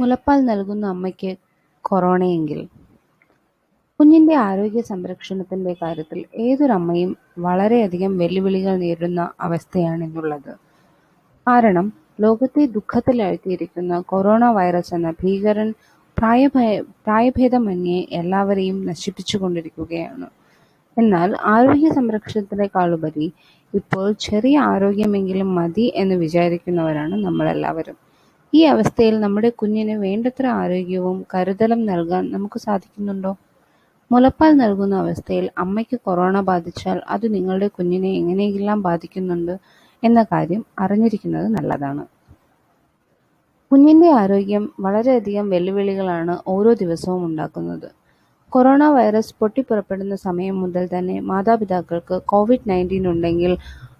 മുലപ്പാൽ നൽകുന്ന അമ്മയ്ക്ക് കൊറോണയെങ്കിൽ കുഞ്ഞിന്റെ ആരോഗ്യ സംരക്ഷണത്തിന്റെ കാര്യത്തിൽ ഏതൊരമ്മയും വളരെയധികം വെല്ലുവിളികൾ നേരിടുന്ന അവസ്ഥയാണെന്നുള്ളത് കാരണം ലോകത്തെ ദുഃഖത്തിലാഴ്ത്തിയിരിക്കുന്ന കൊറോണ വൈറസ് എന്ന ഭീകരൻ പ്രായഭേദമന്യേ എല്ലാവരെയും നശിപ്പിച്ചുകൊണ്ടിരിക്കുകയാണ്. എന്നാൽ ആരോഗ്യ സംരക്ഷണത്തിനേക്കാളുപരി ഇപ്പോൾ ചെറിയ ആരോഗ്യമെങ്കിലും മതി എന്ന് വിചാരിക്കുന്നവരാണ് നമ്മളെല്ലാവരും. ഈ അവസ്ഥയിൽ നമ്മുടെ കുഞ്ഞിന് വേണ്ടത്ര ആരോഗ്യവും കരുതലും നൽകാൻ നമുക്ക് സാധിക്കുന്നുണ്ടോ? മുലപ്പാൽ നൽകുന്ന അവസ്ഥയിൽ അമ്മയ്ക്ക് കൊറോണ ബാധിച്ചാൽ അത് നിങ്ങളുടെ കുഞ്ഞിനെ എങ്ങനെയെല്ലാം ബാധിക്കുന്നുണ്ട് എന്ന കാര്യം അറിഞ്ഞിരിക്കുന്നത് നല്ലതാണ്. കുഞ്ഞിന്റെ ആരോഗ്യം വളരെയധികം വെല്ലുവിളികളാണ് ഓരോ ദിവസവും ഉണ്ടാക്കുന്നത്. കൊറോണ വൈറസ് പൊട്ടിപ്പുറപ്പെടുന്ന സമയം മുതൽ തന്നെ മാതാപിതാക്കൾക്ക് കോവിഡ് നയന്റീൻ ഉണ്ടെങ്കിൽ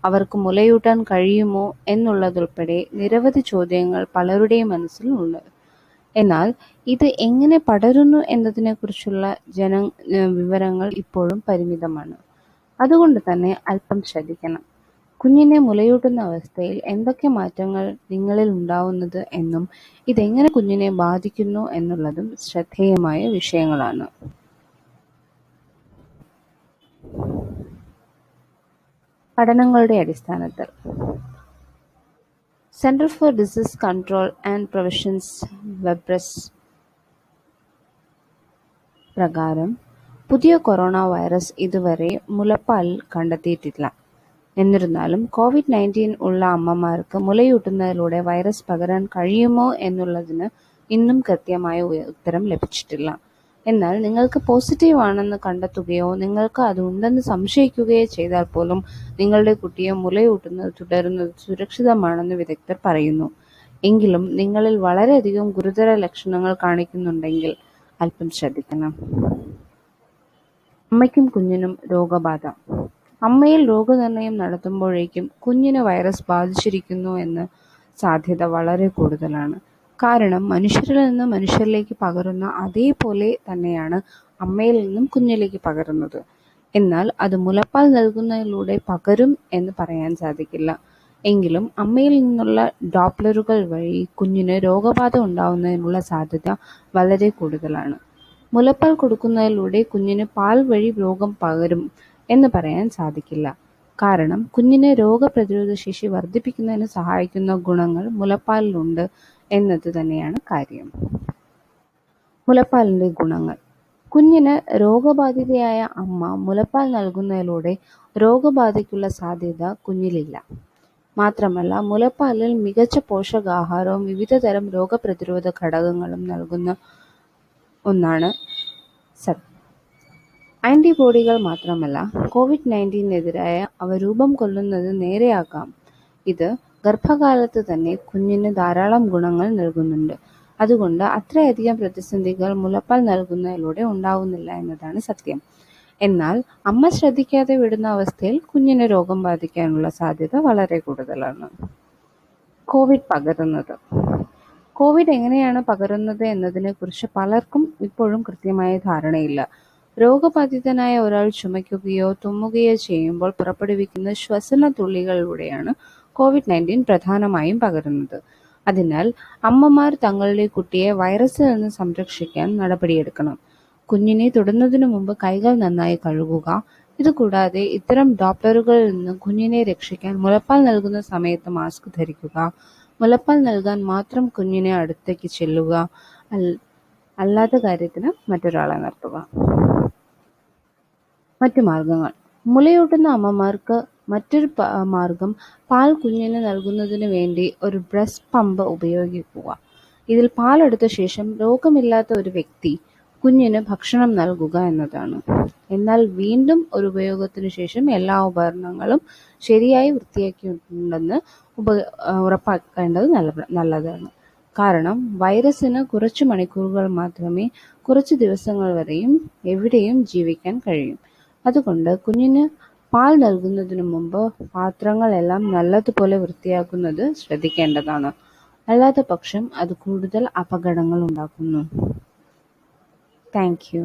അവർക്ക് മുലയൂട്ടാൻ കഴിയുമോ എന്നുള്ളതുൾപ്പെടെ നിരവധി ചോദ്യങ്ങൾ പലരുടെയും മനസ്സിൽ ഉണ്ട്. എന്നാൽ ഇത് എങ്ങനെ പടരുന്നു എന്നതിനെക്കുറിച്ചുള്ള വിവരങ്ങൾ ഇപ്പോഴും പരിമിതമാണ്. അതുകൊണ്ട് തന്നെ അല്പം ശ്രദ്ധിക്കണം. കുഞ്ഞിനെ മുലയൂട്ടുന്ന അവസ്ഥയിൽ എന്തൊക്കെ മാറ്റങ്ങൾ നിങ്ങളിൽ ഉണ്ടാവുന്നത് എന്നും ഇതെങ്ങനെ കുഞ്ഞിനെ ബാധിക്കുന്നു എന്നുള്ളതും ശ്രദ്ധേയമായ വിഷയങ്ങളാണ്. പഠനങ്ങളുടെ അടിസ്ഥാനത്തിൽ centre for disease control and provisions വെബ്രസ് പ്രകാരം പുതിയ കൊറോണ വൈറസ് ഇതുവരെ മുലപ്പാലിൽ കണ്ടെത്തിയിട്ടില്ല. എന്നിരുന്നാലും കോവിഡ് നയന്റീൻ ഉള്ള അമ്മമാർക്ക് മുലയൂട്ടുന്നതിലൂടെ വൈറസ് പകരാൻ കഴിയുമോ എന്നുള്ളതിന് ഇന്നും കൃത്യമായ ഉത്തരം ലഭിച്ചിട്ടില്ല. എന്നാൽ നിങ്ങൾക്ക് പോസിറ്റീവ് ആണെന്ന് കണ്ടെത്തുകയോ നിങ്ങൾക്ക് അത് ഉണ്ടെന്ന് സംശയിക്കുകയോ ചെയ്താൽ പോലും നിങ്ങളുടെ കുട്ടിയെ മുലയൂട്ടുന്നത് തുടരുന്നത് സുരക്ഷിതമാണെന്ന് വിദഗ്ധർ പറയുന്നു. എങ്കിലും നിങ്ങളിൽ വളരെയധികം ഗുരുതര ലക്ഷണങ്ങൾ കാണിക്കുന്നുണ്ടെങ്കിൽ അല്പം ശ്രദ്ധിക്കണം. അമ്മയ്ക്കും കുഞ്ഞിനും രോഗബാധ അമ്മയിൽ രോഗനിർണയം നടത്തുമ്പോഴേക്കും കുഞ്ഞിന് വൈറസ് ബാധിച്ചിരിക്കുന്നു എന്ന് സാധ്യത വളരെ കൂടുതലാണ്. കാരണം മനുഷ്യരിൽ നിന്ന് മനുഷ്യരിലേക്ക് പകരുന്ന അതേപോലെ തന്നെയാണ് അമ്മയിൽ നിന്നും കുഞ്ഞിലേക്ക് പകരുന്നത്. എന്നാൽ അത് മുലപ്പാൽ നൽകുന്നതിലൂടെ പകരും എന്ന് പറയാൻ സാധിക്കില്ല. എങ്കിലും അമ്മയിൽ നിന്നുള്ള ഡോപ്ലറുകൾ വഴി കുഞ്ഞിന് രോഗബാധ ഉണ്ടാവുന്നതിനുള്ള സാധ്യത വളരെ കൂടുതലാണ്. മുലപ്പാൽ കൊടുക്കുന്നതിലൂടെ കുഞ്ഞിന് പാൽ വഴി രോഗം പകരും എന്ന് പറയാൻ സാധിക്കില്ല. കാരണം കുഞ്ഞിന് രോഗപ്രതിരോധശേഷി വർദ്ധിപ്പിക്കുന്നതിന് സഹായിക്കുന്ന ഗുണങ്ങൾ മുലപ്പാലിലുണ്ട് എന്നത് തന്നെയാണ് കാര്യം. മുലപ്പാലിന്റെ ഗുണങ്ങൾ കുഞ്ഞിന് രോഗബാധിതയായ അമ്മ മുലപ്പാൽ നൽകുന്നതിലൂടെ രോഗബാധയ്ക്കുള്ള സാധ്യത കുഞ്ഞിലില്ല. മാത്രമല്ല മുലപ്പാലിൽ മികച്ച പോഷകാഹാരവും വിവിധതരം രോഗപ്രതിരോധ ഘടകങ്ങളും നൽകുന്ന ഒന്നാണ് ആന്റിബോഡികൾ മാത്രമല്ല കോവിഡ് നയന്റീനെതിരായ അവ രൂപം കൊള്ളുന്നത് നേരെയാക്കാം. ഇത് ഗർഭകാലത്ത് തന്നെ കുഞ്ഞിന് ധാരാളം ഗുണങ്ങൾ നൽകുന്നുണ്ട്. അതുകൊണ്ട് അത്രയധികം പ്രതിസന്ധികൾ മുലപ്പാൽ നൽകുന്നതിലൂടെ ഉണ്ടാവുന്നില്ല എന്നതാണ് സത്യം. എന്നാൽ അമ്മ ശ്രദ്ധിക്കാതെ വിടുന്ന അവസ്ഥയിൽ കുഞ്ഞിനെ രോഗം ബാധിക്കാനുള്ള സാധ്യത വളരെ കൂടുതലാണ്. കോവിഡ് പകരുന്നത് കോവിഡ് എങ്ങനെയാണ് പകരുന്നത് എന്നതിനെക്കുറിച്ച് പലർക്കും ഇപ്പോഴും കൃത്യമായ ധാരണയില്ല. രോഗബാധിതനായ ഒരാൾ ചുമയ്ക്കുകയോ തുമ്മുകയോ ചെയ്യുമ്പോൾ പുറപ്പെടുവിക്കുന്ന ശ്വസനതുള്ളികളിലൂടെയാണ് കോവിഡ് നയന്റീൻ പ്രധാനമായും പകരുന്നത്. അതിനാൽ അമ്മമാർ തങ്ങളുടെ കുട്ടിയെ വൈറസിൽ നിന്ന് സംരക്ഷിക്കാൻ നടപടിയെടുക്കണം. കുഞ്ഞിനെ തൊടുന്നതിനു മുമ്പ് കൈകൾ നന്നായി കഴുകുക. ഇതുകൂടാതെ ഇത്തരം ഡോക്ടറുകളിൽ നിന്ന് കുഞ്ഞിനെ രക്ഷിക്കാൻ മുലപ്പാൽ നൽകുന്ന സമയത്ത് മാസ്ക് ധരിക്കുക. മുലപ്പാൽ നൽകാൻ മാത്രം കുഞ്ഞിനെ അടുത്തേക്ക് ചെല്ലുക. അല്ലാത്ത കാര്യത്തിന് മറ്റൊരാളെ നിർത്തുക. മറ്റു മാർഗങ്ങൾ മുലയൂട്ടുന്ന അമ്മമാർക്ക് മറ്റൊരു മാർഗം പാൽ കുഞ്ഞിന് നൽകുന്നതിനു വേണ്ടി ഒരു ബ്രസ്റ്റ് പമ്പ് ഉപയോഗിക്കുക. ഇതിൽ പാലെടുത്ത ശേഷം രോഗമില്ലാത്ത ഒരു വ്യക്തി കുഞ്ഞിന് ഭക്ഷണം നൽകുക എന്നതാണ്. എന്നാൽ വീണ്ടും ഒരു ഉപയോഗത്തിനു ശേഷം എല്ലാ ഉപകരണങ്ങളും ശരിയായി വൃത്തിയാക്കിയിട്ടുണ്ടെന്ന് ഉറപ്പാക്കേണ്ടത് നല്ലതാണ്. കാരണം വൈറസിന് കുറച്ച് മണിക്കൂറുകൾ മാത്രമേ കുറച്ച് ദിവസങ്ങൾ വരെയും എവിടെയും ജീവിക്കാൻ കഴിയും അതുകൊണ്ട് കുഞ്ഞിന് പാൽ നൽകുന്നതിനു മുമ്പ് പാത്രങ്ങളെല്ലാം നല്ലതുപോലെ വൃത്തിയാക്കുന്നത് ശ്രദ്ധിക്കേണ്ടതാണ്. അല്ലാത്തപക്ഷം അത് കൂടുതൽ അപകടങ്ങൾ ഉണ്ടാക്കുന്നു. Thank you.